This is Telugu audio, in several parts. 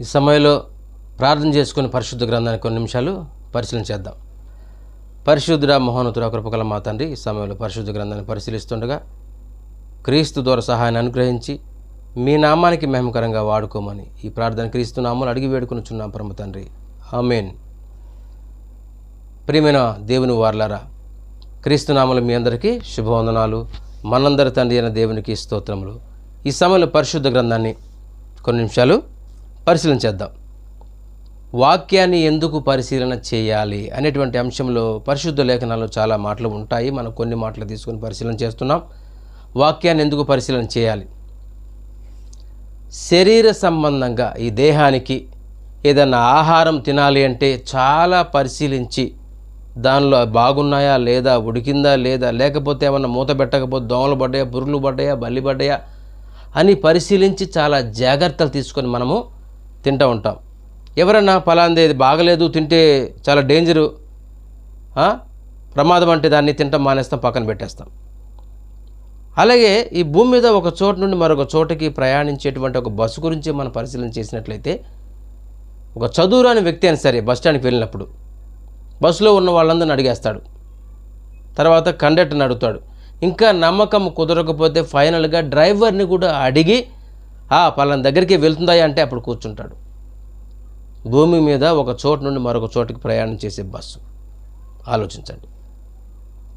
ఈ సమయంలో ప్రార్థన చేసుకుని పరిశుద్ధ గ్రంథాన్ని కొన్ని నిమిషాలు పరిశీలన చేద్దాం. పరిశుద్ధుడ మహోన్నతుడ కృపకల మా తండ్రి ఈ సమయంలో పరిశుద్ధ గ్రంథాన్ని పరిశీలిస్తుండగా క్రీస్తు ద్వారా సహాయాన్ని అనుగ్రహించి మీ నామానికి మహిమకరంగా వాడుకోమని ఈ ప్రార్థన క్రీస్తు నామాలు అడిగి వేడుకొనుచున్నాం పరమ తండ్రి. ఆమెన్. ప్రియమైన దేవుని వార్లారా క్రీస్తు నామలు మీ అందరికీ శుభవందనాలు. మనందరి తండ్రి అయిన దేవునికి స్తోత్రములు. ఈ సమయంలో పరిశుద్ధ గ్రంథాన్ని కొన్ని నిమిషాలు పరిశీలన చేద్దాం. వాక్యాన్ని ఎందుకు పరిశీలన చేయాలి అనేటువంటి అంశంలో పరిశుద్ధ లేఖనాల్లో చాలా మాటలు ఉంటాయి. మనం కొన్ని మాటలు తీసుకొని పరిశీలన చేస్తున్నాం. వాక్యాన్ని ఎందుకు పరిశీలన చేయాలి? శరీర సంబంధంగా ఈ దేహానికి ఏదన్నా ఆహారం తినాలి అంటే చాలా పరిశీలించి దానిలో బాగున్నాయా లేదా ఉడికిందా లేదా లేకపోతే ఏమన్నా మూత పెట్టకపోతే దోమలు పడ్డాయా బుర్రులు పడ్డాయా బల్లి పడ్డాయా అని పరిశీలించి చాలా జాగ్రత్తలు తీసుకొని మనము తింటూ ఉంటాం. ఎవరన్నా పలాంది ఇది బాగలేదు తింటే చాలా డేంజరు ప్రమాదం అంటే దాన్ని తింటాం మానేస్తాం పక్కన పెట్టేస్తాం. అలాగే ఈ భూమి మీద ఒక చోటు నుండి మరొక చోటకి ప్రయాణించేటువంటి ఒక బస్సు గురించి మనం పరిశీలన చేసినట్లయితే ఒక చదువురాని వ్యక్తి అయినా సరే బస్ స్టాండ్కి వెళ్ళినప్పుడు బస్సులో ఉన్న వాళ్ళందరిని అడిగేస్తాడు. తర్వాత కండక్టర్ని అడుగుతాడు. ఇంకా నమ్మకం కుదరకపోతే ఫైనల్గా డ్రైవర్ని కూడా అడిగి పలాన దగ్గరికి వెళ్తుందా అంటే అప్పుడు కూర్చుంటాడు. భూమి మీద ఒక చోటు నుండి మరొక చోటుకి ప్రయాణం చేసే బస్సు. ఆలోచించండి.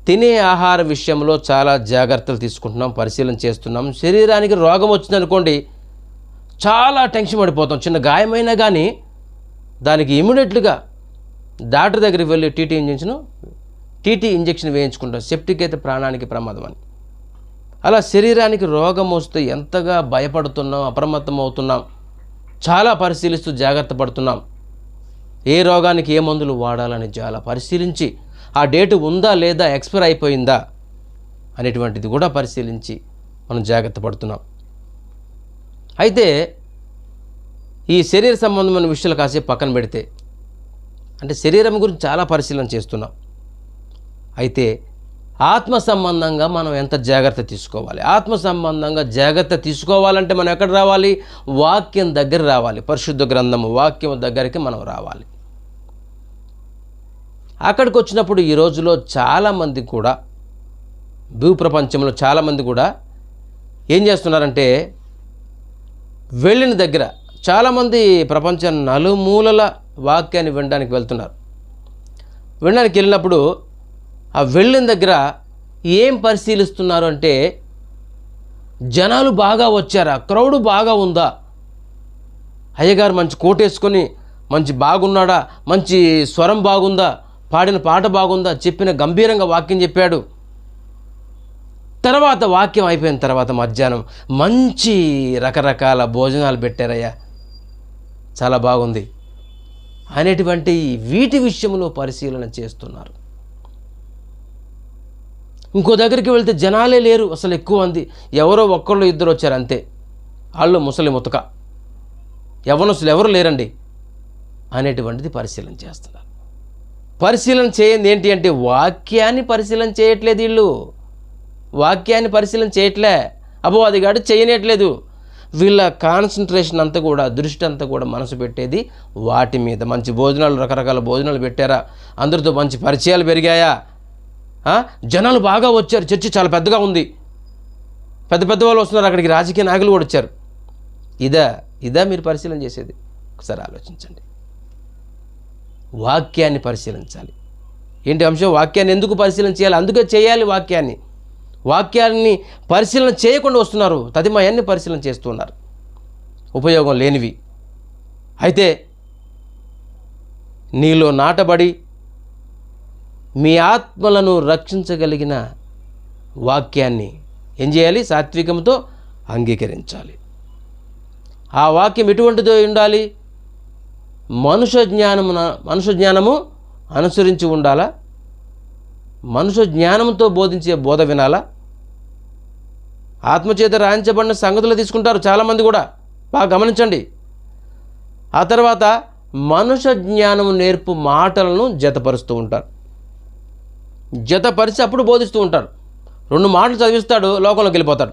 తినే ఆహార విషయంలో చాలా జాగ్రత్తలు తీసుకుంటున్నాం పరిశీలన చేస్తున్నాం. శరీరానికి రోగం వచ్చిందనుకోండి చాలా టెన్షన్ పడిపోతాం. చిన్న గాయమైనా కానీ దానికి ఇమీడియట్లుగా డాక్టర్ దగ్గరికి వెళ్ళి టీటీ ఇంజెక్షన్ టీటీ ఇంజెక్షన్ వేయించుకుంటాం. సెప్టిక్ అయితే ప్రాణానికి ప్రమాదం అని. అలా శరీరానికి రోగం వస్తే ఎంతగా భయపడుతున్నాం అప్రమత్తం అవుతున్నాం చాలా పరిశీలిస్తూ జాగ్రత్త పడుతున్నాం. ఏ రోగానికి ఏ మందులు వాడాలని చాలా పరిశీలించి ఆ డేటు ఉందా లేదా ఎక్స్పైర్ అయిపోయిందా అనేటువంటిది కూడా పరిశీలించి మనం జాగ్రత్త పడుతున్నాం. అయితే ఈ శరీర సంబంధమైన విషయాలు కాసేపు పక్కన పెడితే అంటే శరీరం గురించి చాలా పరిశీలన చేస్తున్నాం. అయితే ఆత్మ సంబంధంగా మనం ఎంత జాగ్రత్త తీసుకోవాలి? ఆత్మ సంబంధంగా జాగ్రత్త తీసుకోవాలంటే మనం ఎక్కడ రావాలి? వాక్యం దగ్గర రావాలి. పరిశుద్ధ గ్రంథము వాక్యం దగ్గరికి మనం రావాలి. అక్కడికి వచ్చినప్పుడు ఈ రోజులో చాలామంది కూడా భూప్రపంచంలో చాలామంది కూడా ఏం చేస్తున్నారంటే వెళ్ళిన దగ్గర చాలామంది ప్రపంచం నలుమూలల వాక్యాన్ని వినడానికి వెళ్తున్నారు. వినడానికి వెళ్ళినప్పుడు ఆ వెళ్ళిన దగ్గర ఏం పరిశీలిస్తున్నారు అంటే జనాలు బాగా వచ్చారా? క్రౌడ్ బాగా ఉందా? అయ్యగారు మంచి కోటేసుకొని మంచి బాగున్నాడా? మంచి స్వరం బాగుందా? పాడిన పాట బాగుందా? చెప్పిన గంభీరంగా వాక్యం చెప్పాడు. తర్వాత వాక్యం అయిపోయిన తర్వాత మధ్యాహ్నం మంచి రకరకాల భోజనాలు పెట్టారయ్యా. చాలా బాగుంది. అనేటువంటి వీటి విషయంలో పరిశీలన చేస్తున్నారు. ఇంకో దగ్గరికి వెళ్తే జనాలే లేరు అసలు ఎక్కువ మంది. ఎవరో ఒక్కళ్ళు ఇద్దరు వచ్చారు అంతే. వాళ్ళు ముసలి ముతక. యవనసులు ఎవరు లేరండి? అనేటువంటిది పరిశీలన చేస్తున్నారు. పరిశీలన చేయండి ఏంటి అంటే వాక్యాన్ని పరిశీలన చేయట్లేదు వీళ్ళు. వాక్యాన్ని పరిశీలన చేయట్లే. అబ్బో అది కాదు చేయనట్లేదు. వీళ్ళ కాన్సన్ట్రేషన్ అంతా కూడా దృష్టి అంతా కూడా మనసు పెట్టేది వాటి మీద. మంచి భోజనాలు రకరకాల భోజనాలు పెట్టారా? అందరితో మంచి పరిచయాలు పెరిగాయా? జనాలు బాగా వచ్చారు. చర్చి చాలా పెద్దగా ఉంది. పెద్ద పెద్ద వాళ్ళు వస్తున్నారు. అక్కడికి రాజకీయ నాయకులు కూడా వచ్చారు. ఇదా ఇదా మీరు పరిశీలన చేసేది? ఒకసారి ఆలోచించండి. వాక్యాన్ని పరిశీలించాలి. ఏంటి అంశం? వాక్యాన్ని ఎందుకు పరిశీలన చేయాలి? అందుకే చేయాలి వాక్యాన్ని. వాక్యాన్ని పరిశీలన చేయకుండా వస్తున్నారు. తదిమయాన్ని పరిశీలన చేస్తున్నారు. ఉపయోగం లేనివి. అయితే నీలో నాటబడి మీ ఆత్మలను రక్షించగలిగిన వాక్యాన్ని ఏం చేయాలి? సాత్వికంతో అంగీకరించాలి. ఆ వాక్యం ఎటువంటిదో ఉండాలి? మనుష్య జ్ఞానము మనుష జ్ఞానము అనుసరించి ఉండాలా? మనుష జ్ఞానంతో బోధించే బోధ వినాలా? ఆత్మచేత రాయించబడిన సంగతులు తీసుకుంటారు చాలామంది కూడా. బాగా గమనించండి. ఆ తర్వాత మనుష్య జ్ఞానము నేర్పు మాటలను జతపరుస్తూ ఉంటారు. జతపరిచి అప్పుడు బోధిస్తూ ఉంటారు. రెండు మాటలు చదివిస్తాడు లోకంలోకి వెళ్ళిపోతాడు.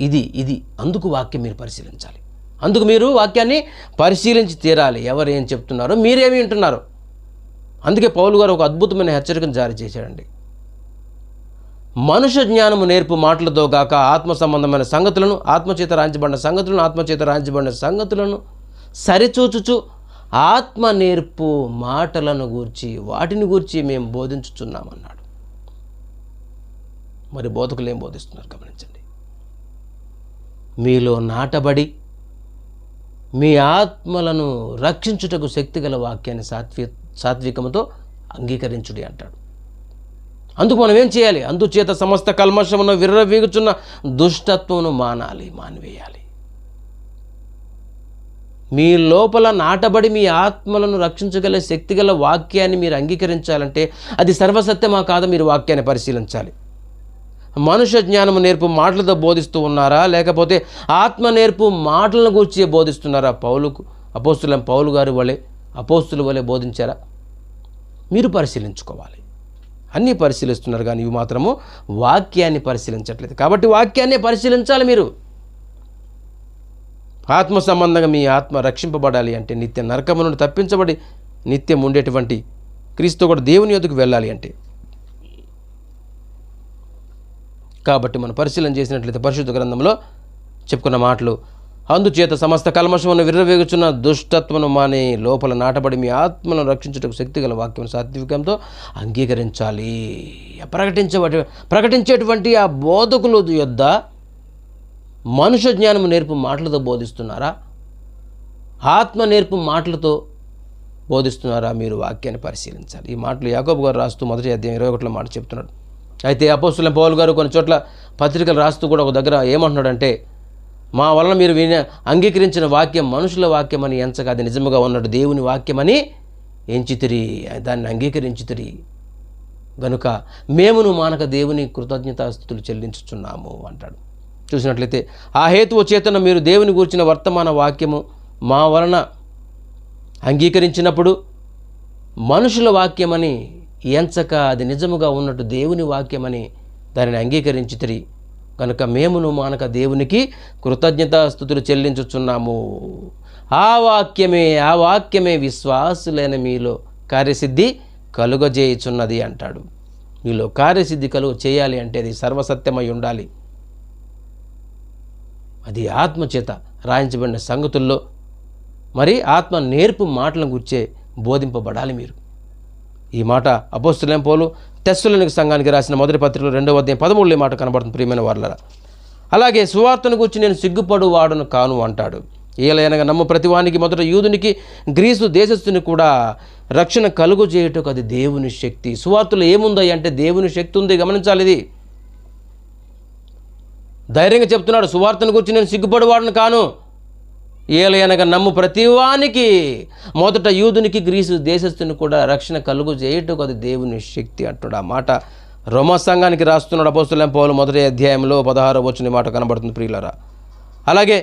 ఇది ఇది అందుకు వాక్యం మీరు పరిశీలించాలి. అందుకు మీరు వాక్యాన్ని పరిశీలించి తీరాలి. ఎవరు ఏం చెప్తున్నారో మీరేమి వింటున్నారు. అందుకే పౌలు గారు ఒక అద్భుతమైన హెచ్చరికను జారీ చేశాడండి. మనుష్య జ్ఞానము నేర్పు మాటలతో గాక ఆత్మ సంబంధమైన సంగతులను ఆత్మచేత రాయించబడిన సంగతులను ఆత్మచేత రాయించబడిన సంగతులను సరిచూచుచు ఆత్మ నేర్పు మాటలను గూర్చి వాటిని గూర్చి మేము బోధించుచున్నామన్నాడు. మరి బోధకులు ఏం బోధిస్తున్నారు? గమనించండి. మీలో నాటబడి మీ ఆత్మలను రక్షించుటకు శక్తిగల వాక్యాన్ని సాత్వి సాత్వికముతో అంగీకరించుడి అంటాడు. అందుకు మనం ఏం చేయాలి? అందుచేత సమస్త కల్మషమును విర్రవీగుచున్న దుష్టత్వమును మానాలి మానివేయాలి. మీ లోపల నాటబడి మీ ఆత్మలను రక్షించగల శక్తిగల వాక్యాన్ని మీరు అంగీకరించాలంటే అది సర్వసత్యమా కాదా మీరు వాక్యాన్ని పరిశీలించాలి. మనుష్య జ్ఞానము నేర్పు మాటలతో బోధిస్తూ ఉన్నారా? లేకపోతే ఆత్మ నేర్పు మాటలను గూర్చి బోధిస్తున్నారా? పౌలుకు అపోస్తులం పౌలు గారు వలె అపోస్తుల వలె బోధించారా? మీరు పరిశీలించుకోవాలి. అన్నీ పరిశీలిస్తున్నారు కానీ ఇవి మాత్రము వాక్యాన్ని పరిశీలించట్లేదు. కాబట్టి వాక్యాన్ని పరిశీలించాలి మీరు. ఆత్మ సంబంధంగా మీ ఆత్మ రక్షింపబడాలి అంటే నిత్య నరకము నుండి తప్పించబడి నిత్యం ఉండేటువంటి క్రీస్తు కూడా దేవుని యొద్దకు వెళ్ళాలి అంటే. కాబట్టి మనం పరిశీలన చేసినట్లయితే పరిశుద్ధ గ్రంథంలో చెప్పుకున్న మాటలు అందుచేత సమస్త కల్మషమును విర్రవేగుచున్న దుష్టత్వను మాని లోపల నాటబడి మీ ఆత్మను రక్షించుటకు శక్తిగల వాక్యం సాత్వికంతో అంగీకరించాలి. ప్రకటించబడి ప్రకటించేటువంటి ఆ బోధకుల యొద్ద మనుష్య జ్ఞానము నేర్పు మాటలతో బోధిస్తున్నారా? ఆత్మ నేర్పు మాటలతో బోధిస్తున్నారా మీరు వాక్యాన్ని పరిశీలించాలి? ఈ మాటలు యాకోబు గారు రాస్తూ మొదటి అధ్యాయం ఇరవై ఒకటిలో మాట చెప్తున్నాడు. అయితే అపోస్తుల పౌలు గారు కొన్ని చోట్ల పత్రికలు రాస్తూ కూడా ఒక దగ్గర ఏమంటున్నాడంటే మా వలన మీరు విన అంగీకరించిన వాక్యం మనుషుల వాక్యం అని అది నిజముగా ఉన్నాడు దేవుని వాక్యమని ఎంచితిరి దాన్ని అంగీకరించితిరి. గనుక మేమును మానక దేవుని కృతజ్ఞతాస్థుతులు చెల్లించుచున్నాము అంటాడు. చూసినట్లయితే ఆ హేతువు చేతన మీరు దేవుని గూర్చిన వర్తమాన వాక్యము మా వలన అంగీకరించినప్పుడు మనుషుల వాక్యమని ఎంచక అది నిజముగా ఉన్నట్టు దేవుని వాక్యమని దానిని అంగీకరించితిరి. కనుక మేమును మానక దేవునికి కృతజ్ఞతాస్థుతులు చెల్లించుచున్నాము. ఆ వాక్యమే ఆ వాక్యమే విశ్వాసులైన మీలో కార్యసిద్ధి కలుగజేయుచున్నది అంటాడు. మీలో కార్యసిద్ధి కలుగ చేయాలి అంటే అది సర్వసత్యమై ఉండాలి. అది ఆత్మచేత రాయించబడిన సంగతుల్లో మరి ఆత్మ నేర్పు మాటలను గుర్చే బోధింపబడాలి మీరు. ఈ మాట అపోస్తులేం పోలు తెస్సులనికి సంఘానికి రాసిన మొదటి పత్రికలో రెండవ అధ్యాయం పదమూడులో మాట కనబడుతుంది ప్రియమైన వాళ్ళ అలాగే సువార్తను గురించి నేను సిగ్గుపడు వాడును కాను అంటాడు. ఏలైనగా నమ్ము ప్రతివానికి మొదట యూదునికి గ్రీసు దేశస్థుని కూడా రక్షణ కలుగు చేయుటకు అది దేవుని శక్తి. సువార్తలు ఏముంది అంటే దేవుని శక్తి ఉంది గమనించాలి ఇది ధైర్యంగా చెప్తున్నాడు సువార్తను గురించి నేను సిగ్గుపడివాడను కాను. ఏలయనగా నమ్ము ప్రతివానికి మొదట యూదునికి గ్రీసు దేశస్థుని కూడా రక్షణ కలుగు చేయుటకు అది దేవుని శక్తి అంటాడు ఆ మాట రోమ సంఘానికి రాస్తున్నాడు అపోస్తులం పౌలు మొదటి అధ్యాయంలో పదహారు వచ్చిన మాట కనబడుతుంది ప్రియులరా. అలాగే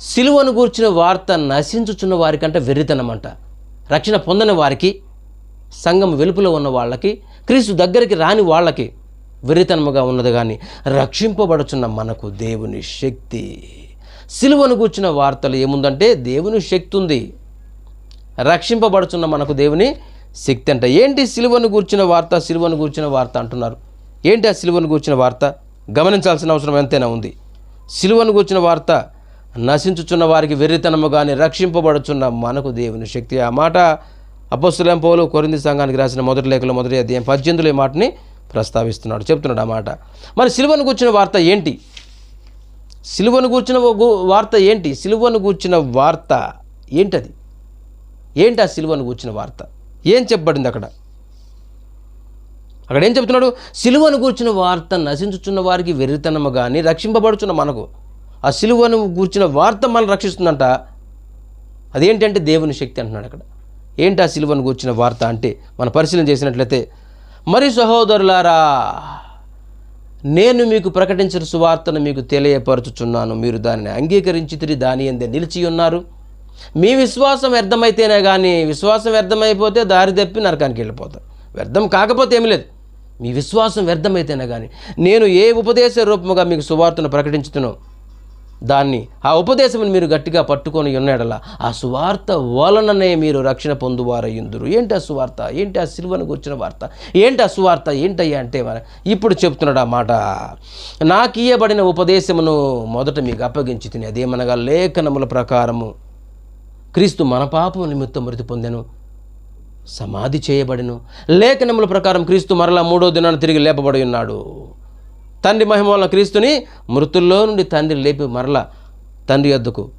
సిలువను గూర్చిన వార్త నశించుచున్న వారికంటే వెర్రితనమంట రక్షణ పొందని వారికి సంఘం వెలుపులో ఉన్న వాళ్ళకి క్రీస్తు దగ్గరికి రాని వాళ్ళకి వెర్రితనముగా ఉన్నది కానీ రక్షింపబడుచున్న మనకు దేవుని శక్తి. సిలువను కూర్చిన వార్తలు ఏముందంటే దేవుని శక్తి ఉంది. రక్షింపబడుచున్న మనకు దేవుని శక్తి అంట. ఏంటి సిలువను కూర్చిన వార్త సిలువను కూర్చిన వార్త అంటున్నారు? ఏంటి ఆ సిలువను కూర్చిన వార్త? గమనించాల్సిన అవసరం ఎంతైనా ఉంది. సిలువను కూర్చిన వార్త నశించుచున్న వారికి వెర్రితనము కానీ రక్షింపబడుచున్న మనకు దేవుని శక్తి. ఆ మాట అపస్సులం పౌలు కొరింది సంఘానికి రాసిన మొదటి లేఖలో మొదటి అధ్యాయం పద్దెనిమిదిలో మాటని ప్రస్తావిస్తున్నాడు చెప్తున్నాడు ఆ మాట. మరి సిలువను కూర్చిన వార్త ఏంటి? సిలువను కూర్చిన వార్త ఏంటి? సిలువను కూర్చిన వార్త ఏంటది? ఏంటి ఆ సిలువను కూర్చిన వార్త? ఏం చెప్పబడింది అక్కడ? అక్కడ ఏం చెప్తున్నాడు? సిలువను కూర్చిన వార్త నశించుచున్న వారికి వెర్రితనము కానీ రక్షింపబడుచున్న మనకు. ఆ సిలువను గూర్చిన వార్త మనల్ని రక్షిస్తుందంట. అదేంటంటే దేవుని శక్తి అంటున్నాడు అక్కడ. ఏంటి ఆ సిలువను కూర్చిన వార్త అంటే? మన పరిశీలన చేసినట్లయితే మరి సహోదరులారా నేను మీకు ప్రకటించిన సువార్తను మీకు తెలియపరచుచున్నాను. మీరు దానిని అంగీకరించి తిరిగి దాని ఎందే నిలిచి ఉన్నారు. మీ విశ్వాసం వ్యర్థమైతేనే కానీ విశ్వాసం వ్యర్థమైపోతే దారి తప్పి నరకానికి వెళ్ళిపోతారు వ్యర్థం కాకపోతే ఏమి లేదు. మీ విశ్వాసం వ్యర్థమైతేనే కానీ నేను ఏ ఉపదేశ రూపముగా మీకు సువార్తను ప్రకటించుతునో దాన్ని ఆ ఉపదేశం మీరు గట్టిగా పట్టుకొని ఉన్నాడలా ఆ సువార్త వలననే మీరు రక్షణ పొందువారయ్యుందురు ఏంటి ఆ సువార్త? ఏంటి ఆ సిల్వను వచ్చిన వార్త? ఏంటి ఆ సువార్త? ఏంటయ్యా అంటే ఇప్పుడు చెప్తున్నాడు ఆ మాట. నాకు ఇయ్యబడిన ఉపదేశమును మొదట మీకు అప్పగించి తిని అదేమనగా లేఖనముల ప్రకారము క్రీస్తు మన పాపం నిమిత్తం మృతి పొందెను సమాధి చేయబడిను. లేఖనముల ప్రకారం క్రీస్తు మరలా మూడో దినాన్ని తిరిగి లేపబడి ఉన్నాడు. తండ్రి మహిమ వలన క్రీస్తుని మృతుల్లో నుండి తండ్రి లేపి మరల తండ్రి వద్దకు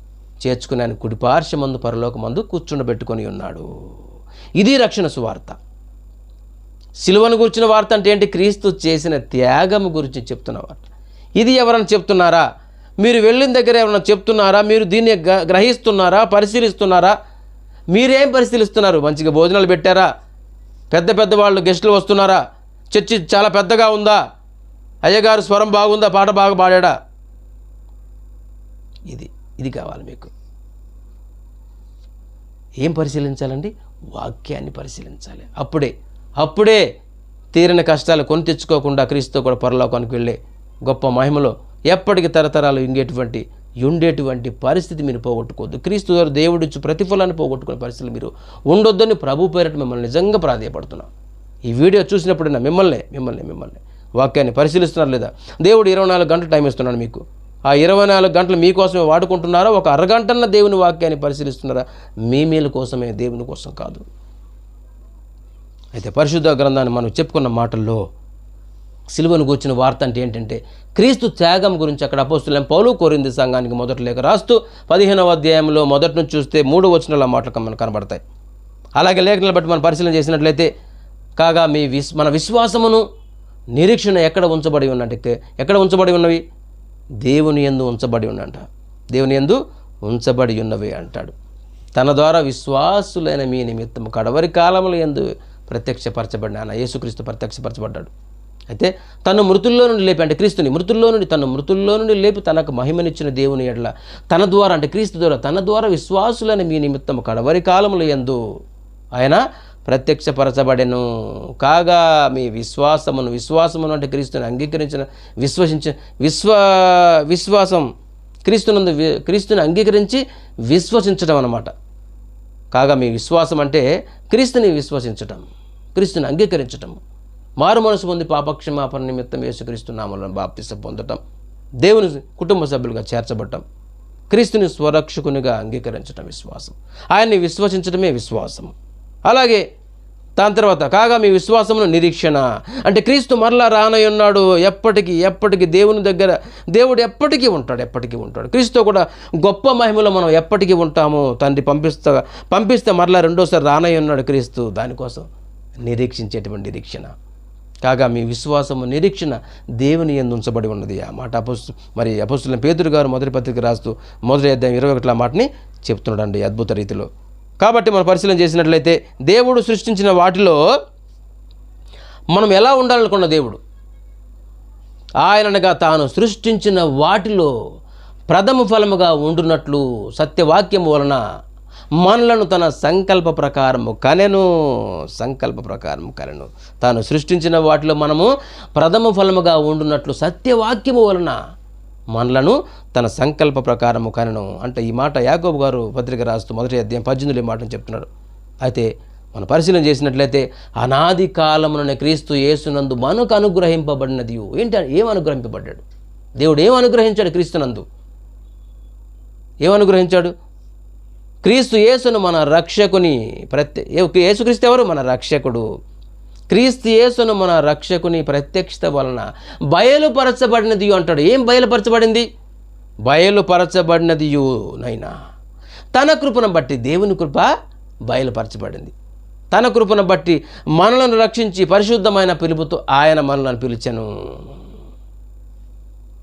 చేర్చుకుని ఆయన కుడి పార్శ్వమందు పరలోకమందు కూర్చుండబెట్టుకొని ఉన్నాడు. ఇది రక్షణ సువార్త. సిలువను గురించిన వార్త అంటే ఏంటి? క్రీస్తు చేసిన త్యాగం గురించి చెప్తున్న వార్త. ఇది ఎవరైనా చెప్తున్నారా? మీరు వెళ్ళిన దగ్గర ఎవరైనా చెప్తున్నారా? మీరు దీన్ని గ- గ్రహిస్తున్నారా? పరిశీలిస్తున్నారా? మీరేం పరిశీలిస్తున్నారు? మంచిగా భోజనాలు పెట్టారా? పెద్ద పెద్ద వాళ్ళు గెస్టులు వస్తున్నారా? చర్చి చాలా పెద్దగా ఉందా? అయ్యగారు స్వరం బాగుందా? పాట బాగా పాడాడా? ఇది ఇది కావాలి మీకు. ఏం పరిశీలించాలండి? వాక్యాన్ని పరిశీలించాలి. అప్పుడే అప్పుడే తీరిన కష్టాలు కొని తెచ్చుకోకుండా క్రీస్తుతో కూడా పరలోకానికి వెళ్ళే గొప్ప మహిమలో ఎప్పటికి తరతరాలు ఇంగేటువంటి ఉండేటువంటి పరిస్థితి మీరు పోగొట్టుకోవద్దు. క్రీస్తు ద్వారా దేవుడిచ్చు ప్రతిఫలాన్ని పోగొట్టుకునే పరిస్థితులు మీరు ఉండొద్దని ప్రభు పేరట మిమ్మల్ని నిజంగా ప్రాధాయపడుతున్నాం. ఈ వీడియో చూసినప్పుడైనా మిమ్మల్ని మిమ్మల్ని మిమ్మల్ని. వాక్యాన్ని పరిశీలిస్తున్నారు లేదా? దేవుడు ఇరవై నాలుగు గంటలు టైం ఇస్తున్నాడు మీకు. ఆ ఇరవై నాలుగు గంటలు మీకోసమే వాడుకుంటున్నారా? ఒక అరగంటన్న దేవుని వాక్యాన్ని పరిశీలిస్తున్నారా? మీ మేలు కోసమే దేవుని కోసం కాదు. అయితే పరిశుద్ధ గ్రంథాన్ని మనం చెప్పుకున్న మాటల్లో సిలువను కూర్చిన వార్త అంటే ఏంటంటే క్రీస్తు త్యాగం గురించి అక్కడ అపోస్తులం పౌలు కోరింది సంఘానికి మొదటి లేఖ రాస్తూ పదిహేనవ అధ్యాయంలో మొదటి నుంచి చూస్తే మూడు వచనాల మాటలు మనకు కనబడతాయి. అలాగే లేఖనాలు బట్టి మనం పరిశీలన చేసినట్లయితే కాగా మీ విస్ మన విశ్వాసమును నిరీక్షణ ఎక్కడ ఉంచబడి ఉన్నట్టే ఎక్కడ ఉంచబడి ఉన్నవి? దేవుని ఎందు ఉంచబడి ఉన్నంట దేవుని ఎందు ఉంచబడి ఉన్నవి అంటాడు. తన ద్వారా విశ్వాసులైన మీ నిమిత్తం కడవరి కాలముల ఎందు ప్రత్యక్షపరచబడిన ఆయన యేసుక్రీస్తు ప్రత్యక్షపరచబడ్డాడు. అయితే తను మృతుల్లో నుండి లేపి అంటే క్రీస్తుని మృతుల్లో నుండి తను మృతుల్లో నుండి లేపి తనకు మహిమనిచ్చిన దేవుని ఎడల తన ద్వారా అంటే క్రీస్తు ద్వారా తన ద్వారా విశ్వాసులైన మీ నిమిత్తం కడవరి కాలములు ఎందు ఆయన ప్రత్యక్షపరచబడెను. కాగా మీ విశ్వాసమును విశ్వాసమును అంటే క్రీస్తుని అంగీకరించిన విశ్వసించిన విశ్వ విశ్వాసం క్రీస్తునందు క్రీస్తుని అంగీకరించి విశ్వసించడం అన్నమాట. కాగా మీ విశ్వాసం అంటే క్రీస్తుని విశ్వసించటం క్రీస్తుని అంగీకరించటం. మారు మనసు పొంది పాపక్షమాపణ నిమిత్తం యేసుక్రీస్తునామలను నామలను పొందటం దేవుని కుటుంబ సభ్యులుగా చేర్చబడటం క్రీస్తుని స్వరక్షకునిగా అంగీకరించటం విశ్వాసం. ఆయన్ని విశ్వసించడమే విశ్వాసం అలాగే దాని తర్వాత కాగా మీ విశ్వాసమును నిరీక్షణ. అంటే క్రీస్తు మరలా రానయ్యున్నాడు ఎప్పటికీ ఎప్పటికీ దేవుని దగ్గర దేవుడు ఎప్పటికీ ఉంటాడు ఎప్పటికీ ఉంటాడు. క్రీస్తు కూడా గొప్ప మహిమలో మనం ఎప్పటికీ ఉంటాము. తండ్రి పంపిస్తా పంపిస్తే మరలా రెండోసారి రానయ్యున్నాడు క్రీస్తు. దానికోసం నిరీక్షించేటువంటి నిరీక్షణ. కాగా మీ విశ్వాసము నిరీక్షణ దేవుని ఎందు ఉంచబడి ఉన్నది. ఆ మాట అపోస్తు మరి అపోస్తుల పేదరు గారు మొదటి పత్రిక రాస్తూ మొదటి అధ్యాయం ఇరవై ఒకటిల మాటని చెప్తున్నాడండి అద్భుత రీతిలో. కాబట్టి మనం పరిశీలన చేసినట్లయితే దేవుడు సృష్టించిన వాటిలో మనం ఎలా ఉండాలనుకున్న దేవుడు? ఆయననగా తాను సృష్టించిన వాటిలో ప్రథమ ఫలముగా ఉండునట్లు సత్యవాక్యము వలన మనలను తన సంకల్ప ప్రకారము కనెను సంకల్ప ప్రకారము కనెను. తాను సృష్టించిన వాటిలో మనము ప్రథమ ఫలముగా ఉండునట్లు సత్యవాక్యము వలన మనలను తన సంకల్ప ప్రకారము కనను. అంటే ఈ మాట యాకోబు గారు పత్రిక రాస్తూ మొదటి అధ్యాయం పద్దెనిమిది ఈ మాటను చెప్తున్నాడు అయితే మనం పరిశీలన చేసినట్లయితే అనాది కాలముననే క్రీస్తు యేసునందు మనకు అనుగ్రహింపబడినది ఏంటి? ఏం అనుగ్రహింపబడ్డాడు? దేవుడు ఏం అనుగ్రహించాడు క్రీస్తునందు? ఏం అనుగ్రహించాడు? క్రీస్తు యేసును మన రక్షకుని ప్రత్యే యేసుక్రీస్తు ఎవరు? మన రక్షకుడు. క్రీస్తు యేసును మన రక్షకుని ప్రత్యక్షత వలన బయలుపరచబడినది అంటాడు. ఏం బయలుపరచబడింది? బయలుపరచబడినది నైనా. తన కృపను బట్టి దేవుని కృప బయలుపరచబడింది. తన కృపను బట్టి మనలను రక్షించి పరిశుద్ధమైన పిలుపుతో ఆయన మనలను పిలిచెను.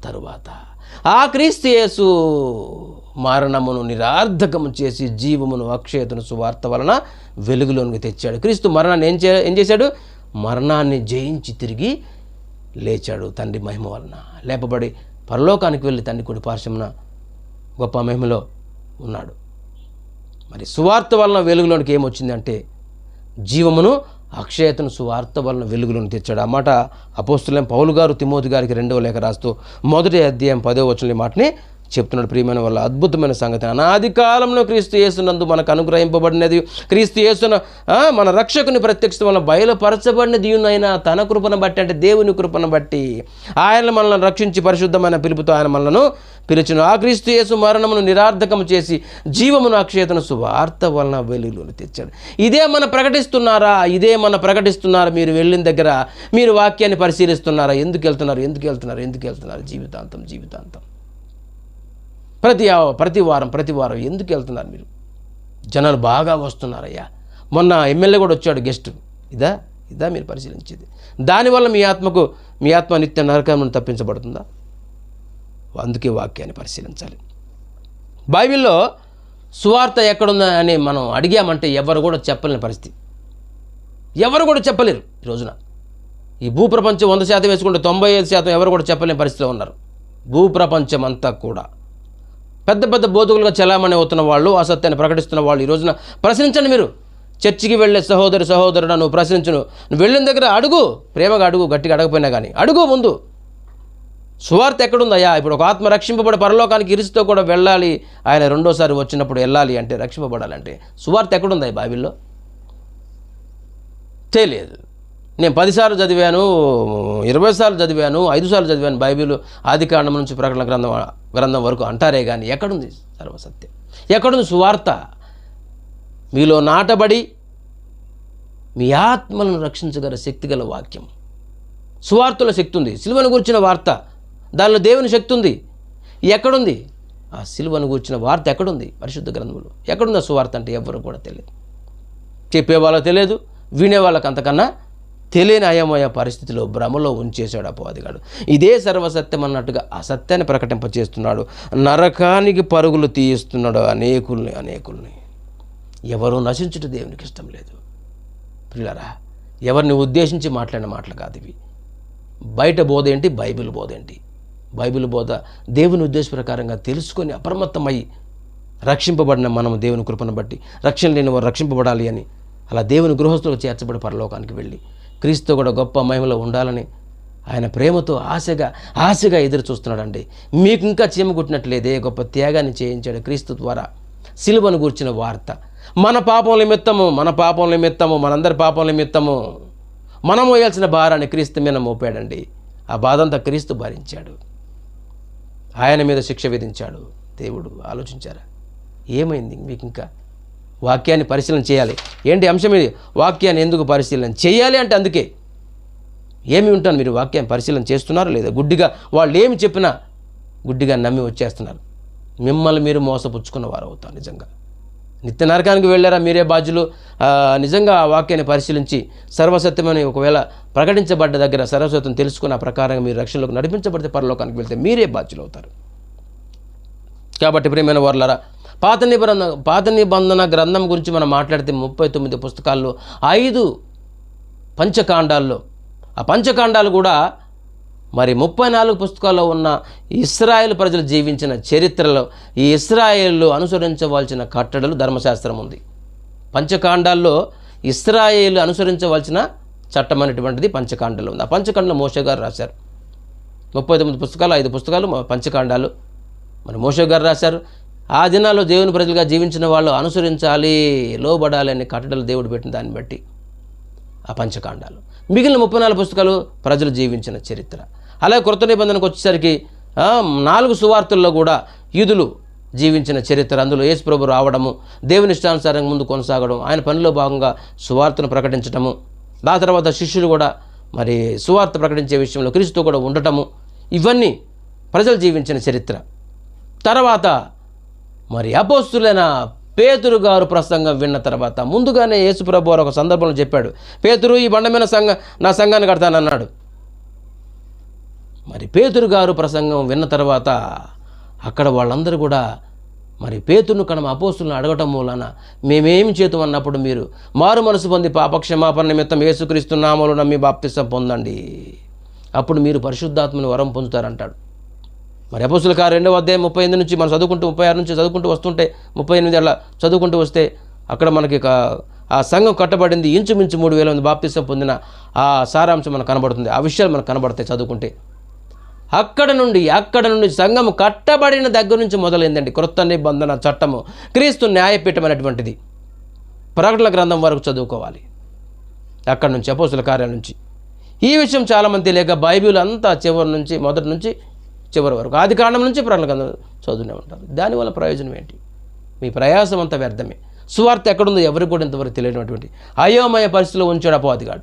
తరువాత ఆ క్రీస్తు యేసు మరణమును నిరార్థకము చేసి జీవమును అక్షయతను సువార్త వలన వెలుగులోనికి తెచ్చాడు. క్రీస్తు మరణాన్ని ఏం చే ఏం చేశాడు? మరణాన్ని జయించి తిరిగి లేచాడు తండ్రి మహిమ వలన. లేపబడి పరలోకానికి వెళ్ళి తండ్రి కుడి పార్శ్వమున గొప్ప మహిమలో ఉన్నాడు. మరి సువార్త వలన వెలుగులోనికి ఏమొచ్చిందంటే జీవమును అక్షయతను సువార్త వలన వెలుగులోని తెచ్చాడు. ఆ మాట అపోస్తులం పౌలు గారు తిమోతి గారికి రెండవ లేఖ రాస్తూ మొదటి అధ్యాయం పదో వచ్చిన మాటని చెప్తున్నాడు ప్రియమైన వాళ్ళ అద్భుతమైన సంగతి. అనాది కాలంలో క్రీస్తు యేసునందు మనకు అనుగ్రహింపబడినది. క్రీస్తు యేసున మన రక్షకుని ప్రత్యక్షత వల్ల బయలుపరచబడినది అయినా తన కృపను బట్టి అంటే దేవుని కృపను బట్టి ఆయన మనల్ని రక్షించి పరిశుద్ధమైన పిలుపుతో ఆయన మనలను పిలిచిన ఆ క్రీస్తు యేసు మరణమును నిరార్థకము చేసి జీవమును అక్షేతను సువార్త వలన వెలుగులోని తెచ్చాడు. ఇదే మన ప్రకటిస్తున్నారా? ఇదే మన ప్రకటిస్తున్నారా? మీరు వెళ్ళిన దగ్గర మీరు వాక్యాన్ని పరిశీలిస్తున్నారా? ఎందుకు వెళ్తున్నారు? ఎందుకు వెళ్తున్నారు? ఎందుకు వెళ్తున్నారు? జీవితాంతం జీవితాంతం. ప్రతి ప్రతి వారం ప్రతి వారం ఎందుకు వెళ్తున్నారు మీరు? జనాలు బాగా వస్తున్నారయ్యా. మొన్న ఎమ్మెల్యే కూడా వచ్చాడు గెస్ట్. ఇదా? ఇదా మీరు పరిశీలించేది. దానివల్ల మీ ఆత్మకు మీ ఆత్మ నిత్య నరకం తప్పించబడుతుందా? అందుకే వాక్యాన్ని పరిశీలించాలి. బైబిల్లో సువార్త ఎక్కడుందా అని మనం అడిగామంటే ఎవరు కూడా చెప్పలేని పరిస్థితి. ఎవరు కూడా చెప్పలేరు ఈ రోజున. ఈ భూప్రపంచం వంద శాతం వేసుకుంటే తొంభై ఐదు శాతం ఎవరు కూడా చెప్పలేని పరిస్థితిలో ఉన్నారు. భూప్రపంచం అంతా కూడా. పెద్ద పెద్ద బోధకులుగా చలామణి అవుతున్న వాళ్ళు అసత్యాన్ని ప్రకటిస్తున్న వాళ్ళు ఈ రోజున ప్రశ్నించండి మీరు. చర్చికి వెళ్ళే సహోదరి సహోదరుడు నువ్వు ప్రశ్నించును నువ్వు వెళ్ళిన దగ్గర అడుగు. ప్రేమగా అడుగు గట్టిగా అడగపోయినా కానీ అడుగు ముందు. సువార్త ఎక్కడుందయ్యా? ఇప్పుడు ఒక ఆత్మ రక్షింపబడి పరలోకానికి ఇరిసితో కూడా వెళ్ళాలి. ఆయన రెండోసారి వచ్చినప్పుడు వెళ్ళాలి అంటే రక్షింపబడాలంటే. సువార్త ఎక్కడుందా ఈ బైబిల్లో? తెలియదు. నేను పదిసార్లు చదివాను ఇరవై సార్లు చదివాను ఐదు సార్లు చదివాను బైబిల్ ఆది కాండం నుంచి ప్రకటన గ్రంథం గ్రంథం వరకు అంటారే కానీ ఎక్కడుంది సర్వసత్యం? ఎక్కడుంది సువార్త? మీలో నాటబడి మీ ఆత్మలను రక్షించగల శక్తి గల వాక్యం. సువార్తలో శక్తి ఉంది. సిలువను గురించిన వార్త. దానిలో దేవుని శక్తి ఉంది. ఎక్కడుంది? ఆ సిలువను గురించిన వార్త ఎక్కడుంది? పరిశుద్ధ గ్రంథంలో. ఎక్కడుంది ఆ సువార్త అంటే ఎవ్వరు కూడా తెలియదు. చెప్పే వాళ్ళకి తెలియదు వినే వాళ్ళకి అంతకన్నా తెలియని అయమయ పరిస్థితిలో భ్రమలో ఉంచేశాడు అపవాదిగాడు ఇదే సర్వసత్యం అన్నట్టుగా అసత్యాన్ని ప్రకటింపచేస్తున్నాడు. నరకానికి పరుగులు తీయిస్తున్నాడు అనేకుల్ని అనేకుల్ని. ఎవరు నశించుట దేవునికి ఇష్టం లేదు. పిల్లరా ఎవరిని ఉద్దేశించి మాట్లాడిన మాటలు కాదు ఇవి. బయట బోధ ఏంటి? బైబిల్ బోధ ఏంటి? బైబిల్ బోధ దేవుని ఉద్దేశ ప్రకారంగా తెలుసుకొని అప్రమత్తమై రక్షింపబడిన మనం దేవుని కృపను బట్టి రక్షణ లేని వారు రక్షింపబడాలి అని. అలా దేవుని గృహస్థులకు చేర్చబడి పరలోకానికి వెళ్ళి క్రీస్తు కూడా గొప్ప మహిమలో ఉండాలని ఆయన ప్రేమతో ఆశగా ఆశగా ఎదురు చూస్తున్నాడండి మీకు ఇంకా చీమ కుట్టినట్లేదే గొప్ప త్యాగాన్ని చేయించాడు క్రీస్తు ద్వారా. సిలువను గూర్చిన వార్త. మన పాపం నిమిత్తము మన పాపం నిమిత్తము మనందరి పాపం నిమిత్తము. మనం మోయాల్సిన భారాన్ని క్రీస్తు మీద మోపాడండి. ఆ బాధంతా క్రీస్తు భరించాడు. ఆయన మీద శిక్ష విధించాడు దేవుడు. ఆలోచించారా? ఏమైంది? మీకు ఇంకా వాక్యాన్ని పరిశీలన చేయాలి. ఏంటి అంశం ఇది? వాక్యాన్ని ఎందుకు పరిశీలన? చేయాలి అంటే అందుకే. ఏమి ఉంటాను మీరు వాక్యాన్ని పరిశీలన చేస్తున్నారు లేదా? గుడ్డిగా వాళ్ళు ఏమి చెప్పినా గుడ్డిగా నమ్మి వచ్చేస్తున్నారు. మిమ్మల్ని మీరు మోసపుచ్చుకున్న వారు అవుతారు నిజంగా. నిత్య నరకానికి వెళ్ళారా మీరే బాధ్యులు? నిజంగా ఆ వాక్యాన్ని పరిశీలించి సర్వసత్యమని ఒకవేళ ప్రకటించబడ్డ దగ్గర సర్వసత్యం తెలుసుకున్న ప్రకారంగా మీరు రక్షణలోకి నడిపించబడితే పరలోకానికి వెళ్తే మీరే బాధ్యులు అవుతారు కాబట్టి ప్రేమైన వర్లరా పాత నిబంధన పాత నిబంధన గ్రంథం గురించి మనం మాట్లాడితే ముప్పై తొమ్మిది పుస్తకాల్లో ఐదు పంచకాండాల్లో. ఆ పంచకాండాలు కూడా మరి ముప్పై నాలుగు పుస్తకాల్లో ఉన్న ఇస్రాయేల్ ప్రజలు జీవించిన చరిత్రలో ఈ ఇస్రాయేళ్ళు అనుసరించవలసిన కట్టడలు ధర్మశాస్త్రం ఉంది. పంచకాండాల్లో ఇస్రాయేల్ అనుసరించవలసిన చట్టం అనేటువంటిది పంచకాండలో ఉంది. ఆ పంచకాండలో మోషే గారు రాశారు. ముప్పై తొమ్మిది పుస్తకాలు ఐదు పుస్తకాలు పంచకాండాలు. మరి మోషే గారు రాశారు. ఆ దినాల్లో దేవుని ప్రజలుగా జీవించిన వాళ్ళు అనుసరించాలి లోబడాలి అనే కట్టడలు దేవుడు పెట్టిన దాన్ని బట్టి ఆ పంచకాండాలు. మిగిలిన ముప్పై నాలుగు పుస్తకాలు ప్రజలు జీవించిన చరిత్ర. అలాగే కృత నిబంధనకు వచ్చేసరికి నాలుగు సువార్తల్లో కూడా యూదులు జీవించిన చరిత్ర. అందులో యేసు ప్రభు రావడము దేవుని ఇష్టానుసారంగా ముందు కొనసాగడం ఆయన పనిలో భాగంగా సువార్తను ప్రకటించటము ఆ తర్వాత శిష్యులు కూడా మరి సువార్త ప్రకటించే విషయంలో క్రీస్తు కూడా ఉండటము ఇవన్నీ ప్రజలు జీవించిన చరిత్ర. తర్వాత మరి అపోస్తులైన పేతురు గారు ప్రసంగం విన్న తర్వాత ముందుగానే యేసుప్రభు వారు ఒక సందర్భంలో చెప్పాడు పేతురు ఈ బండమైన సంఘ నా సంఘాన్ని కడతానన్నాడు. మరి పేతురు గారు ప్రసంగం విన్న తర్వాత అక్కడ వాళ్ళందరూ కూడా మరి పేతును కడమ అపోస్తులను అడగటం మూలన మేమేమి చేతం అన్నప్పుడు మీరు మారు మనసు పొంది పాపక్షమాపణ నిమిత్తం యేసుక్రీస్తు నామములో నమ్మి బాప్తిసం పొందండి. అప్పుడు మీరు పరిశుద్ధాత్మని వరం పొందుతారంటాడు. మరి అపోసుల కారు రెండవ అధ్యాయం ముప్పై ఎనిమిది నుంచి మనం చదువుకుంటూ ముప్పై ఆరు నుంచి చదువుకుంటూ వస్తుంటే ముప్పై ఎనిమిది అలా చదువుకుంటూ వస్తే అక్కడ మనకి ఆ సంఘం కట్టబడింది. ఇంచుమించు మూడు వేల మంది బాప్తిసం పొందిన ఆ సారాంశం మనకు కనబడుతుంది. ఆ విషయాలు మనకు కనబడతాయి చదువుకుంటే. అక్కడ నుండి అక్కడ నుండి సంఘం కట్టబడిన దగ్గర నుంచి మొదలైందండి. క్రొత్త నిబంధన చట్టము. క్రీస్తు న్యాయపీఠం అనేటువంటిది. ప్రకటన గ్రంథం వరకు చదువుకోవాలి. అక్కడ నుంచి అపోసుల కార్యాల నుంచి. ఈ విషయం చాలామంది లేక బైబిల్ అంతా చివరి నుంచి మొదటి నుంచి చివరి వరకు. ఆది కాండం నుంచి ప్రకటన గ్రంథం చదువుతూనే ఉంటారు. దానివల్ల ప్రయోజనం ఏంటి? మీ ప్రయాసం అంతా వ్యర్థమే. సువార్త ఎక్కడుందో ఎవరికి కూడా ఇంతవరకు తెలియనటువంటి అయోమయ పరిస్థితిలో ఉంచాడు అపవాదిగాడు.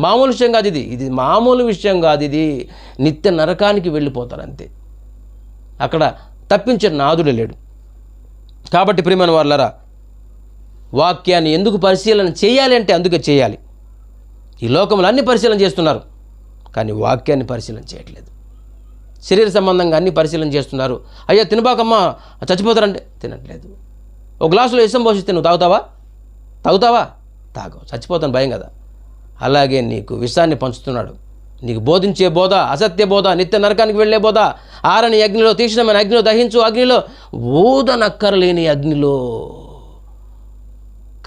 మామూలు విషయం కాదు ఇది. ఇది మామూలు విషయం కాదు ఇది. నిత్య నరకానికి వెళ్ళిపోతారు అంతే. అక్కడ తప్పించే నాదుడు లేడు. కాబట్టి ప్రియమైన వాళ్ళరా వాక్యాన్ని ఎందుకు పరిశీలన చేయాలి అంటే అందుకే చేయాలి. ఈ లోకంలో అన్ని పరిశీలన చేస్తున్నారు. కానీ వాక్యాన్ని పరిశీలన చేయట్లేదు. శరీర సంబంధంగా అన్ని పరిశీలన చేస్తున్నారు. అయ్యా తినబాకమ్మా చచ్చిపోతారంటే తినట్లేదు. ఒక గ్లాసులో ఇష్టం పోషిస్తే నువ్వు తాగుతావా? తాగుతావా? తాగవు. చచ్చిపోతాను భయం కదా. అలాగే నీకు విషాన్ని పంచుతున్నాడు. నీకు బోధించే బోధ అసత్య బోధ నిత్య నరకానికి వెళ్ళే బోధ ఆరని అగ్నిలో తీక్షణమైన అగ్నిలో దహించు అగ్నిలో ఊదనక్కరలేని అగ్నిలో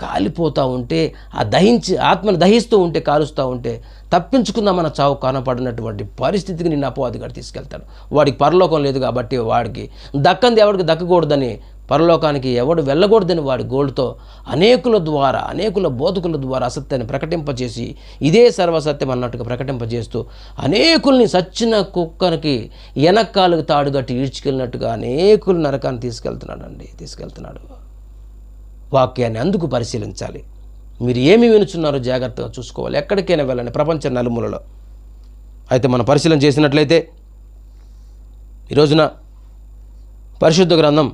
కాలిపోతూ ఉంటే ఆ దహించి ఆత్మను దహిస్తూ ఉంటే కాలుస్తూ ఉంటే తప్పించుకుందామన్న చావు కనపడినటువంటి పరిస్థితికి నిన్ను అపవాదిగాడు తీసుకెళ్తాడు. వాడికి పరలోకం లేదు కాబట్టి వాడికి దక్కంది ఎవడికి దక్కకూడదని పరలోకానికి ఎవడు వెళ్ళకూడదని వాడి గోల్డ్తో అనేకుల ద్వారా అనేకుల బోధకుల ద్వారా అసత్యాన్ని ప్రకటింపజేసి ఇదే సర్వసత్యం అన్నట్టుగా ప్రకటింపజేస్తూ అనేకుల్ని సచ్చిన కుక్కనికి వెనక్కాలకు తాడుగట్టి ఈడ్చుకెళ్ళినట్టుగా అనేకులు నరకాన్ని తీసుకెళ్తున్నాడండి తీసుకెళ్తున్నాడు. వాక్యాన్ని అందుకు పరిశీలించాలి. మీరు ఏమి వినుచున్నారో జాగ్రత్తగా చూసుకోవాలి. ఎక్కడికైనా వెళ్ళండి ప్రపంచ నలుమూలలో. అయితే మనం పరిశీలన చేసినట్లయితే ఈ రోజున పరిశుద్ధ గ్రంథం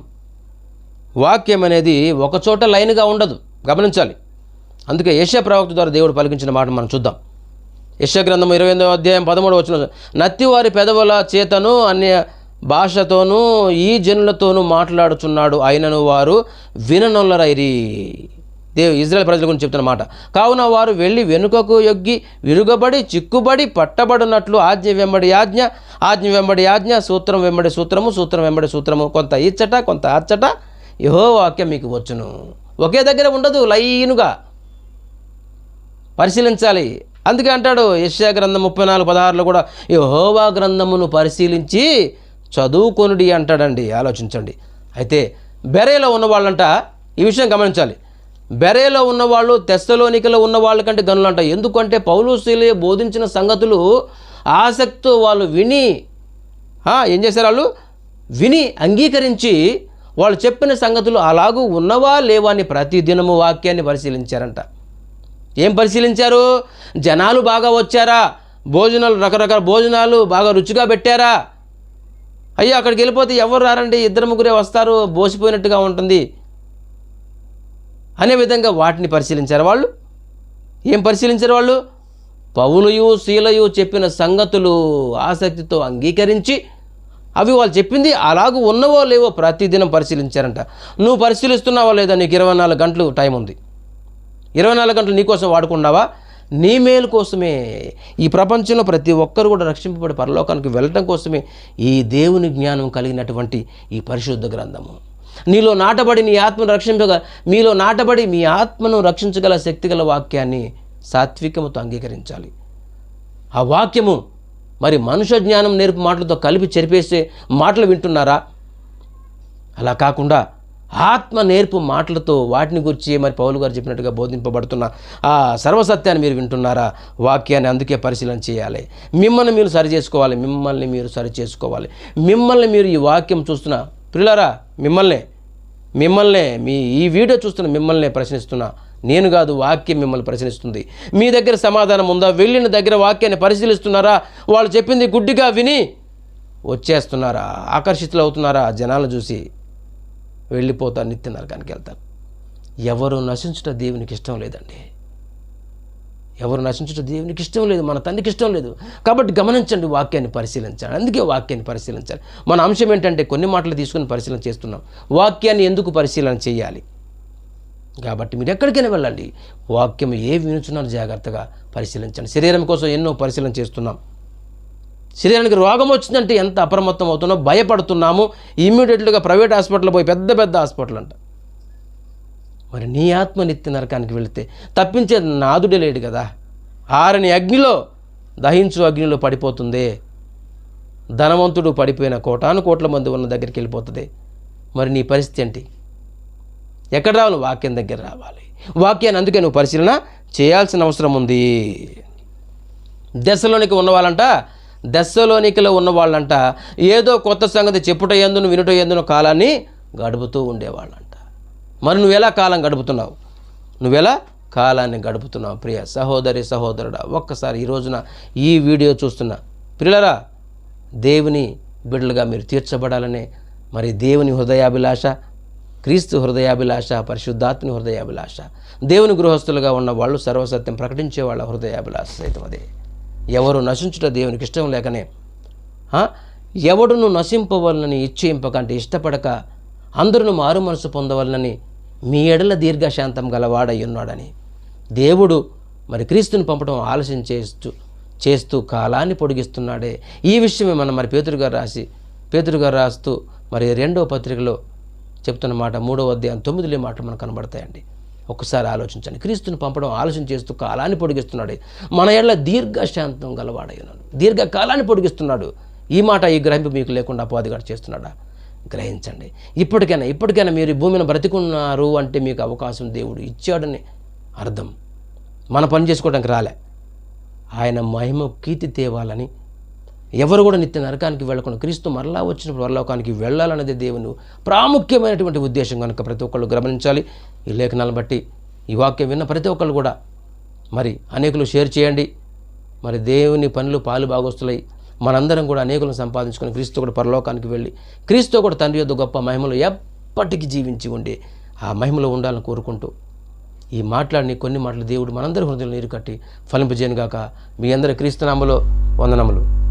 వాక్యం అనేది ఒకచోట లైన్గా ఉండదు. గమనించాలి. అందుకే యశ ప్రవక్త ద్వారా దేవుడు పలికించిన మాట మనం చూద్దాం. యశ గ్రంథం ఇరవై ఎనిమిదవ అధ్యాయం పదమూడు వచ్చిన నత్తివారి పెదవుల చేతను అన్య భాషతోనూ ఈ జనులతోనూ మాట్లాడుచున్నాడు అయినను వారు విననొల్లరైరి. దేవు ఇజ్రాయల్ ప్రజల గురించి చెప్తున్న మాట. కావున వారు వెళ్ళి వెనుకకు యొగ్గి విరుగబడి చిక్కుబడి పట్టబడినట్లు ఆజ్ఞ వెంబడి ఆజ్ఞ ఆజ్ఞ వెంబడి ఆజ్ఞ సూత్రం వెంబడి సూత్రము సూత్రం వెంబడి సూత్రము. కొంత ఇచ్చట కొంత అచ్చట యహో వాక్యం మీకు వచ్చును. ఒకే దగ్గర ఉండదు లైనుగా పరిశీలించాలి. అందుకే అంటాడు యశ్యా గ్రంథం ముప్పై నాలుగు పదహారులో కూడా యహోవా గ్రంథమును పరిశీలించి చదువుకొనుడి అంటాడండి ఆలోచించండి. అయితే బెరేలో ఉన్న వాళ్ళంట ఈ విషయం గమనించాలి. బెరేలో ఉన్నవాళ్ళు తెస్తలోనికలో ఉన్న వాళ్ళకంటే గనులంట. ఎందుకంటే పౌలుశీలే బోధించిన సంగతులు ఆసక్తితో వాళ్ళు విని ఏం చేశారు వాళ్ళు? విని అంగీకరించి వాళ్ళు చెప్పిన సంగతులు అలాగూ ఉన్నవా లేవా అని ప్రతిదినము వాక్యాన్ని పరిశీలించారంట. ఏం పరిశీలించారు? జనాలు బాగా వచ్చారా? భోజనాలు రకరకాల భోజనాలు బాగా రుచిగా పెట్టారా? అయ్యో అక్కడికి వెళ్ళిపోతే ఎవరు రారండి? ఇద్దరు ముగ్గురే వస్తారు బోసిపోయినట్టుగా ఉంటుంది. అనే విధంగా వాటిని పరిశీలించారు వాళ్ళు. ఏం పరిశీలించారు వాళ్ళు? పౌలుయు శీలయు చెప్పిన సంగతులు ఆసక్తితో అంగీకరించి అవి వాళ్ళు చెప్పింది అలాగూ ఉన్నవో లేవో ప్రతిదినం పరిశీలించారంట. నువ్వు పరిశీలిస్తున్నావో లేదా? నీకు ఇరవై నాలుగు గంటలు టైం ఉంది. ఇరవై నాలుగు గంటలు నీకోసం వాడుకున్నావా నీ మేలు కోసమే. ఈ ప్రపంచంలో ప్రతి ఒక్కరు కూడా రక్షింపబడి పరలోకానికి వెళ్ళటం కోసమే ఈ దేవుని జ్ఞానం కలిగినటువంటి ఈ పరిశుద్ధ గ్రంథము. నీలో నాటబడి నీ ఆత్మను రక్షించగల మీలో నాటబడి మీ ఆత్మను రక్షించగల శక్తిగల వాక్యాన్ని సాత్వికముతో అంగీకరించాలి. ఆ వాక్యము మరి మనుష్య జ్ఞానం నేర్పు మాటలతో కలిపి చెరిపేసే మాటలు వింటున్నారా? అలా కాకుండా ఆత్మ నేర్పు మాటలతో వాటిని గురించి మరి పౌలు గారు చెప్పినట్టుగా బోధింపబడుతున్న ఆ సర్వసత్యాన్ని మీరు వింటున్నారా? వాక్యాన్ని అందుకే పరిశీలన చేయాలి. మిమ్మల్ని మీరు సరి చేసుకోవాలి. మిమ్మల్ని మీరు సరి చేసుకోవాలి. మిమ్మల్ని మీరు ఈ వాక్యం చూస్తున్న పిల్లరా మిమ్మల్నే మిమ్మల్నే మీ ఈ వీడియో చూస్తున్న మిమ్మల్నే ప్రశ్నిస్తున్నా. నేను కాదు వాక్యం మిమ్మల్ని ప్రశ్నిస్తుంది. మీ దగ్గర సమాధానం ఉందా? వెళ్ళిన దగ్గర వాక్యాన్ని పరిశీలిస్తున్నారా? వాళ్ళు చెప్పింది గుడ్డిగా విని వచ్చేస్తున్నారా? ఆకర్షితులు అవుతున్నారా జనాలు చూసి వెళ్ళిపోతాను నిత్య నరకానికి వెళ్తాను ఎవరు నశించుట దేవునికి ఇష్టం లేదండి. ఎవరు నశించుట దేవునికి ఇష్టం లేదు మన తండ్రికి ఇష్టం లేదు. కాబట్టి గమనించండి వాక్యాన్ని పరిశీలించాలి. అందుకే వాక్యాన్ని పరిశీలించాలి. మన అంశం ఏంటంటే కొన్ని మాటలు తీసుకుని పరిశీలన చేస్తున్నాం. వాక్యాన్ని ఎందుకు పరిశీలన చేయాలి? కాబట్టి మీరు ఎక్కడికైనా వెళ్ళండి. వాక్యం ఏ వినుచున్నారో జాగ్రత్తగా పరిశీలించండి. శరీరం కోసం ఎన్నో పరిశీలన చేస్తున్నాం. శరీరానికి రోగం వచ్చిందంటే ఎంత అప్రమత్తం అవుతున్నామో భయపడుతున్నాము. ఇమ్మీడియట్గా ప్రైవేట్ హాస్పిటల్ పోయి పెద్ద పెద్ద హాస్పిటల్ అంట మరి నీ ఆత్మ నిత్య నరకానికి వెళితే తప్పించేది నాదుడే లేడు కదా. ఆరని అగ్నిలో దహించు అగ్నిలో పడిపోతుంది. ధనవంతుడు పడిపోయిన కోటాను కోట్ల మంది ఉన్న దగ్గరికి వెళ్ళిపోతుంది. మరి నీ పరిస్థితి ఏంటి? ఎక్కడ రావాలి వాక్యం దగ్గర రావాలి. వాక్యాన్ని అందుకే నువ్వు పరిశీలన చేయాల్సిన అవసరం ఉంది. దశలోనికి ఉన్నవాళ్ళంట దెసలోనికలో ఉన్న వాళ్ళంట ఏదో కొత్త సంగతి చెప్పుట ఎందును వినుట ఎందును కాలాన్ని గడుపుతూ ఉండేవాళ్ళంట. మరి నువ్వెలా కాలం గడుపుతున్నావు? నువ్వెలా కాలాన్ని గడుపుతున్నావు? ప్రియ సహోదరి సహోదరుడా ఒక్కసారి ఈ రోజున ఈ వీడియో చూస్తున్న పిల్లరా దేవుని బిడ్డలుగా మీరు తీర్చబడాలనే మరి దేవుని హృదయాభిలాష క్రీస్తు హృదయాభిలాష పరిశుద్ధాత్మని హృదయాభిలాష దేవుని గృహస్థులుగా ఉన్న వాళ్ళు సర్వసత్యం ప్రకటించే వాళ్ళ హృదయాభిలాష సైతం అదే. ఎవరు నశించుట దేవునికి ఇష్టం లేకనే. ఎవడును నశింపవలనని ఇచ్చేయింపకంటే ఇష్టపడక అందరూ మారు మనసు పొందవలనని మీ ఎడల దీర్ఘశాంతం గలవాడై ఉన్నాడని దేవుడు మరి క్రీస్తుని పంపడం ఆలస్యం చేస్తూ చేస్తూ కాలాన్ని పొడిగిస్తున్నాడే. ఈ విషయమే మనం మరి పేతురుగారు రాసి పేతురుగారు రాస్తూ మరి రెండవ పత్రికలో చెప్తున్న మాట మూడవ అధ్యాయం తొమ్మిదిలో మాటలు మనకు కనబడతాయండి. ఒక్కసారి ఆలోచించండి. క్రీస్తుని పంపడం ఆలోచన చేస్తూ కాలాన్ని పొడిగిస్తున్నాడు. మన ఎడల దీర్ఘశాంతం గలవాడైనాడు దీర్ఘకాలాన్ని పొడిగిస్తున్నాడు. ఈ మాట ఈ గ్రహింపు మీకు లేకుండా అపవాదిగాడు చేస్తున్నాడా? గ్రహించండి. ఇప్పటికైనా ఇప్పటికైనా మీరు భూమిని బ్రతికున్నారు అంటే మీకు అవకాశం దేవుడు ఇచ్చాడని అర్థం. మన పని చేసుకోవడానికి రాలే. ఆయన మహిమ కీర్తి తేవాలని ఎవరు కూడా నిత్య నరకానికి వెళ్ళకుండా క్రీస్తు మరలా వచ్చినప్పుడు వరలోకానికి వెళ్ళాలన్నది దేవుని ప్రాముఖ్యమైనటువంటి ఉద్దేశం. కనుక ప్రతి ఒక్కళ్ళు గమనించాలి. ఈ లేఖనాలను బట్టి ఈ వాక్యం విన్న ప్రతి ఒక్కళ్ళు కూడా మరి అనేకులు షేర్ చేయండి. మరి దేవుని పనులు పాలు బాగొస్తున్నాయి మనందరం కూడా అనేకులను సంపాదించుకొని క్రీస్తు కూడా పరలోకానికి వెళ్ళి క్రీస్తు కూడా తండ్రి యొక్క గొప్ప మహిమలు ఎప్పటికీ జీవించి ఉండి ఆ మహిమలో ఉండాలని కోరుకుంటూ ఈ మాట్లాడిని కొన్ని మాటలు దేవుడు మనందరి హృదయంలో నీరు కట్టి ఫలింపజేయను గాక మీ అందరి క్రీస్తునామలో వందనములు.